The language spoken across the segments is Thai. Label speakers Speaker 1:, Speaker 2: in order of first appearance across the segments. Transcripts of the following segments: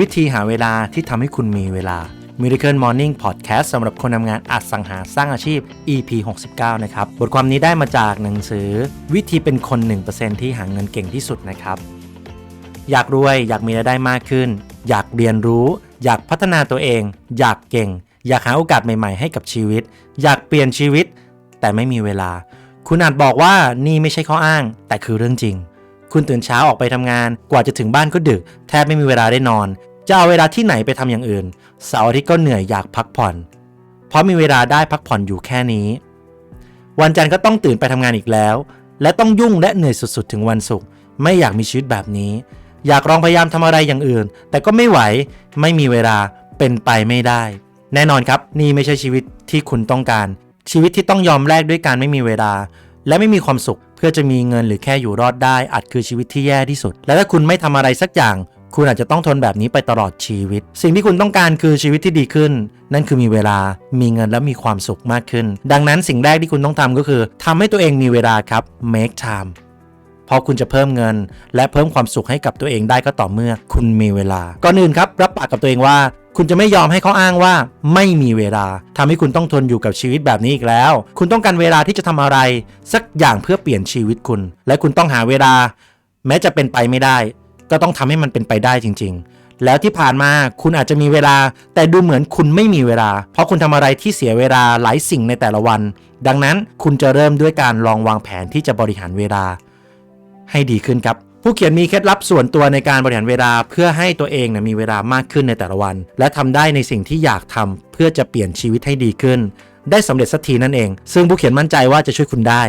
Speaker 1: วิธีหาเวลาที่ทำให้คุณมีเวลา Miracle Morning Podcast สำหรับคนทำงานอัดสังหาสร้างอาชีพ EP 69 นะครับ บทความนี้ได้มาจากหนังสือ วิธีเป็นคน 1%ที่หาเงินเก่งที่สุดนะครับ อยากรวยอยากมีรายได้มากขึ้น อยากเรียนรู้ อยากพัฒนาตัวเอง อยากเก่ง อยากหาโอกาสใหม่ๆ ให้กับชีวิต อยากเปลี่ยนชีวิต แต่ไม่มีเวลา คุณอาจบอกว่านี่ไม่ใช่ข้ออ้าง แต่คือเรื่องจริง คุณตื่นเช้าออกไปทำงาน กว่าจะถึงบ้านก็ดึก แทบไม่มีเวลาได้นอน จะเอาเวลาที่ไหนไปทำอย่างอื่น เสาร์อาทิตย์ก็เหนื่อยอยากพักผ่อน เพราะมีเวลาได้พักผ่อนอยู่แค่นี้ วันจันทร์ก็ต้องตื่นไปทำงานอีกแล้ว และต้องยุ่งและเหนื่อยสุดๆ ถึงวันศุกร์ไม่อยากมีชีวิตแบบนี้ อยากลองพยายามทำอะไรอย่างอื่น แต่ก็ไม่ไหวไม่มีเวลาเป็นไปไม่ได้ แน่นอนครับนี่ไม่ใช่ชีวิตที่คุณต้องการ ชีวิตที่ต้องยอมแลกด้วยการไม่มีเวลา และไม่มีความสุข เพื่อจะมีเงินหรือแค่อยู่รอดได้อาจคือชีวิตที่แย่ที่สุด และถ้าคุณไม่ทำอะไรสักอย่าง คุณอาจจะต้องทนแบบนี้ไปตลอดชีวิต สิ่งที่คุณต้องการคือชีวิตที่ดีขึ้น นั่นคือมีเวลา มีเงินและมีความสุขมากขึ้น ดังนั้นสิ่งแรกที่คุณต้องทำก็คือทำให้ตัวเองมีเวลาครับ make time เพราะคุณจะเพิ่มเงิน และเพิ่มความสุขให้กับตัวเองได้ก็ต่อเมื่อ คุณมีเวลา ก่อนอื่นครับ รับปากกับตัวเองว่า คุณจะไม่ยอมให้เขาอ้างว่าไม่มีเวลาทำให้คุณต้องทนอยู่กับชีวิตแบบนี้อีกแล้ว คุณต้องการเวลาที่จะทำอะไร สักอย่างเพื่อเปลี่ยนชีวิตคุณ และคุณต้องหาเวลา แม้จะเป็นไปไม่ได้ ก็ต้องทำให้มันเป็นไปได้จริง ๆ แล้วที่ผ่านมาคุณอาจจะมีเวลา แต่ดูเหมือนคุณไม่มีเวลา เพราะคุณทำอะไรที่เสียเวลาหลายสิ่งในแต่ละวัน ดังนั้นคุณจะเริ่มด้วยการลองวางแผนที่จะบริหารเวลา ให้ดีขึ้นครับ ผู้เขียนมีเคล็ดลับส่วนตัวในการบริหารเวลาเพื่อให้ตัวเองนะมีเวลามากขึ้นในแต่ละวัน และทำได้ในสิ่งที่อยากทำเพื่อจะเปลี่ยนชีวิตให้ดีขึ้น ได้สำเร็จสักทีนั่นเอง ซึ่งผู้เขียนมั่นใจว่าจะช่วยคุณได้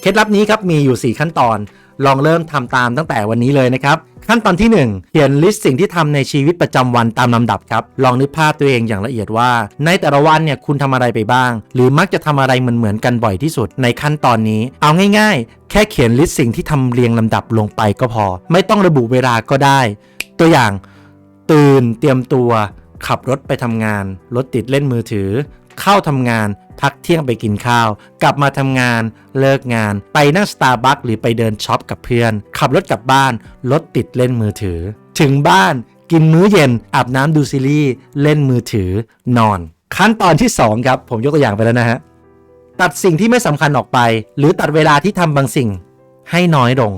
Speaker 1: เคล็ดลับนี้ครับมีอยู่ 4 ขั้นตอน ลองเริ่มทำตามตั้งแต่วันนี้เลยนะครับ ขั้นตอนที่ 1 เขียนลิสต์สิ่งที่ทำในชีวิตประจำวันตามลำดับครับ ลองนึกภาพตัวเองอย่างละเอียดว่า ในแต่ละวันเนี่ยคุณทำอะไรไปบ้าง หรือมักจะทำอะไรเหมือนๆกันบ่อยที่สุดในขั้นตอนนี้ เอาง่ายๆ แค่เขียนลิสต์สิ่งที่ทำเรียงลำดับลงไปก็พอ ไม่ต้องระบุเวลาก็ได้ ตัวอย่างตื่นเตรียมตัวขับรถไปทำงาน รถติดเล่นมือถือ เข้าทำงาน พักเที่ยงไปกินข้าว กลับมาทำงาน เลิกงาน ไปนั่งสตาร์บัคหรือไปเดินช็อปกับเพื่อน ขับรถกลับบ้าน รถติดเล่นมือถือ ถึงบ้าน กินมื้อเย็น อาบน้ำดูซีรีส์ เล่นมือถือ นอน ขั้นตอนที่ 2 ครับ ผมยกตัวอย่างไปแล้วนะฮะ ตัดสิ่งที่ไม่สำคัญออกไป หรือตัดเวลาที่ทำบางสิ่ง ให้น้อยลง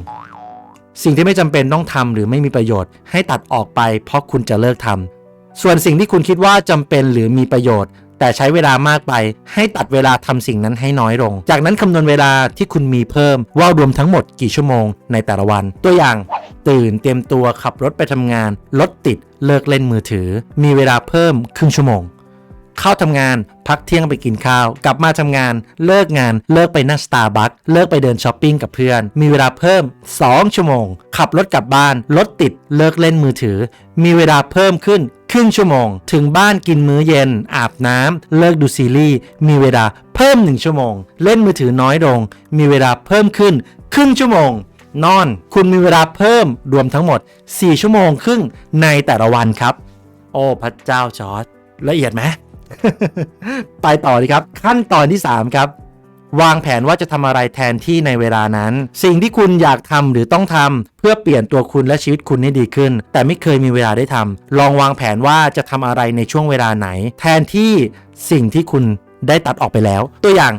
Speaker 1: สิ่งที่ไม่จำเป็นต้องทำหรือไม่มีประโยชน์ให้ตัดออกไปเพราะคุณจะเลิกทำส่วนสิ่งที่คุณคิดว่าจำเป็นหรือมีประโยชน์ แต่ใช้เวลามากไป ให้ตัดเวลาทำสิ่งนั้นให้น้อยลง จากนั้นคำนวณเวลาที่คุณมีเพิ่มว่ารวมทั้งหมดกี่ชั่วโมงในแต่ละวัน ตัวอย่าง ตื่นเตรียมตัวขับรถไปทำงาน รถติดเลิกเล่นมือถือ มีเวลาเพิ่มครึ่งชั่วโมงเข้าทำงานพักเที่ยงไปกินข้าว กลับมาทำงาน เลิกงาน เลิกไปนั่งสตาร์บัคเลิกไปเดินช้อปปิ้งกับเพื่อน มีเวลาเพิ่ม 2 ชั่วโมง ขับรถกลับบ้าน รถติดเลิกเล่นมือถือ มีเวลาเพิ่มขึ้น ครึ่งชั่วโมง ถึงบ้านกินมื้อเย็น อาบน้ำ เลิกดูซีรีส์ มีเวลาเพิ่ม 1 ชั่วโมง เล่นมือถือน้อยลง มีเวลาเพิ่มขึ้น ครึ่งชั่วโมง นอน คุณมีเวลาเพิ่มรวมทั้งหมด 4 ชั่วโมงครึ่งในแต่ละวันครับ โอ้พระเจ้าจอร์ดละเอียดไหม ไปต่อดีครับ ขั้นตอนที่ 3 ครับ วางแผนว่าจะทำอะไรแทนที่ในเวลานั้น สิ่งที่คุณอยากทำหรือต้องทำเพื่อเปลี่ยนตัวคุณและชีวิตคุณให้ดีขึ้น แต่ไม่เคยมีเวลาได้ทำลองวางแผนว่าจะทำอะไรในช่วงเวลาไหน แทนที่สิ่งที่คุณได้ตัดออกไปแล้ว ตัวอย่าง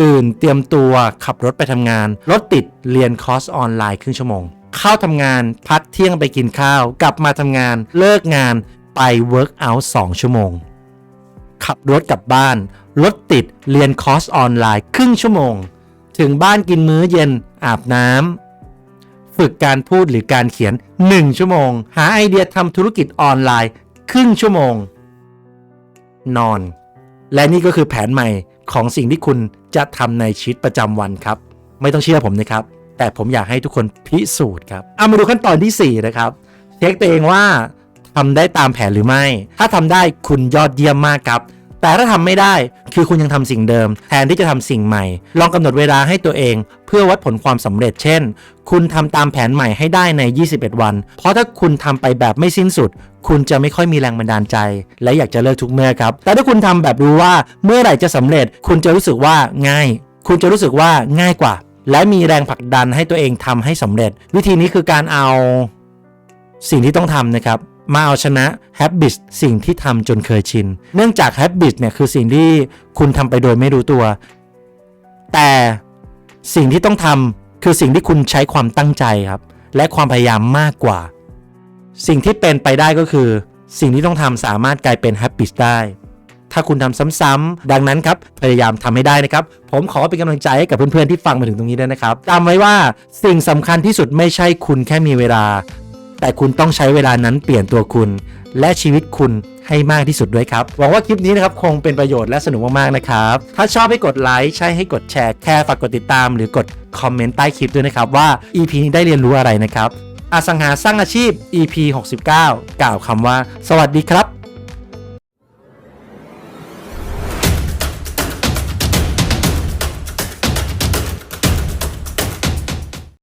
Speaker 1: ตื่นเตรียมตัวขับรถไปทำงาน รถติดเรียนคอร์สออนไลน์ครึ่งชั่วโมง เข้าทำงานพักเที่ยงไปกินข้าว กลับมาทำงานเลิกงานไปเวิร์กอัล2ชั่วโมง ขับรถกลับบ้าน รถติด เรียนคอร์สออนไลน์ครึ่งชั่วโมง ถึงบ้านกินมื้อเย็นอาบน้ำฝึกการพูดหรือการเขียน 1 ชั่วโมง หาไอเดียทำธุรกิจออนไลน์ ครึ่งชั่วโมง นอน และนี่ก็คือแผนใหม่ของสิ่งที่คุณจะทำในชีวิตประจำวันครับ ไม่ต้องเชื่อผมนะครับ แต่ผมอยากให้ทุกคนพิสูจน์ครับเอามาดูขั้นตอนทีสี่4 นะครับเช็คตัวเองว่าทำได้ตามแผนหรือไม่ ถ้าทำได้คุณยอดเยี่ยมมากครับ แต่ถ้าทำไม่ได้คือคุณยังทำสิ่งเดิม แทนที่จะทำสิ่งใหม่ ลองกำหนดเวลาให้ตัวเอง เพื่อวัดผลความสำเร็จ เช่น คุณทำตามแผนใหม่ให้ได้ใน 21 วัน เพราะถ้าคุณทำไปแบบไม่สิ้นสุด คุณจะไม่ค่อยมีแรงบันดาลใจ และอยากจะเลิกทุกเมื่อครับ แต่ถ้าคุณทำแบบรู้ว่าเมื่อไหร่จะสำเร็จ คุณจะรู้สึกว่าง่าย คุณจะรู้สึกว่าง่ายกว่า และมีแรงผลักดันให้ตัวเองทำให้สำเร็จ วิธีนี้คือการเอาสิ่งที่ต้องทำนะครับ มาเอาชนะ habit สิ่งที่ทำจนเคยชิน เนื่องจาก habit เนี่ยคือสิ่งที่คุณทำไปโดยไม่รู้ตัว แต่สิ่งที่ต้องทำคือสิ่งที่คุณใช้ความตั้งใจครับ และความพยายามมากกว่า สิ่งที่เป็นไปได้ก็คือ สิ่งที่ต้องทำสามารถกลายเป็น habit ได้ถ้าคุณทำซ้ำๆดังนั้นครับพยายามทำให้ได้นะครับ ผมขอเป็นกำลังใจให้กับเพื่อนๆที่ฟังมาถึงตรงนี้ด้วยนะครับจำไว้ว่าสิ่งสำคัญที่สุดไม่ใช่คุณแค่มีเวลา แต่คุณต้องใช้เวลานั้นเปลี่ยนตัวคุณ และชีวิตคุณให้มากที่สุดด้วยครับ หวังว่าคลิปนี้นะครับคงเป็นประโยชน์และสนุกมากๆนะครับ ถ้าชอบให้กดไลค์ใช่ให้กดแชร์แค่ฝากกดติดตาม หรือกดคอมเมนต์ใต้คลิปด้วยนะครับว่า EP นี้ได้เรียนรู้อะไรนะครับอสังหาสร้างอาชีพ EP 69 กล่าวคำว่า สวัสดีครับ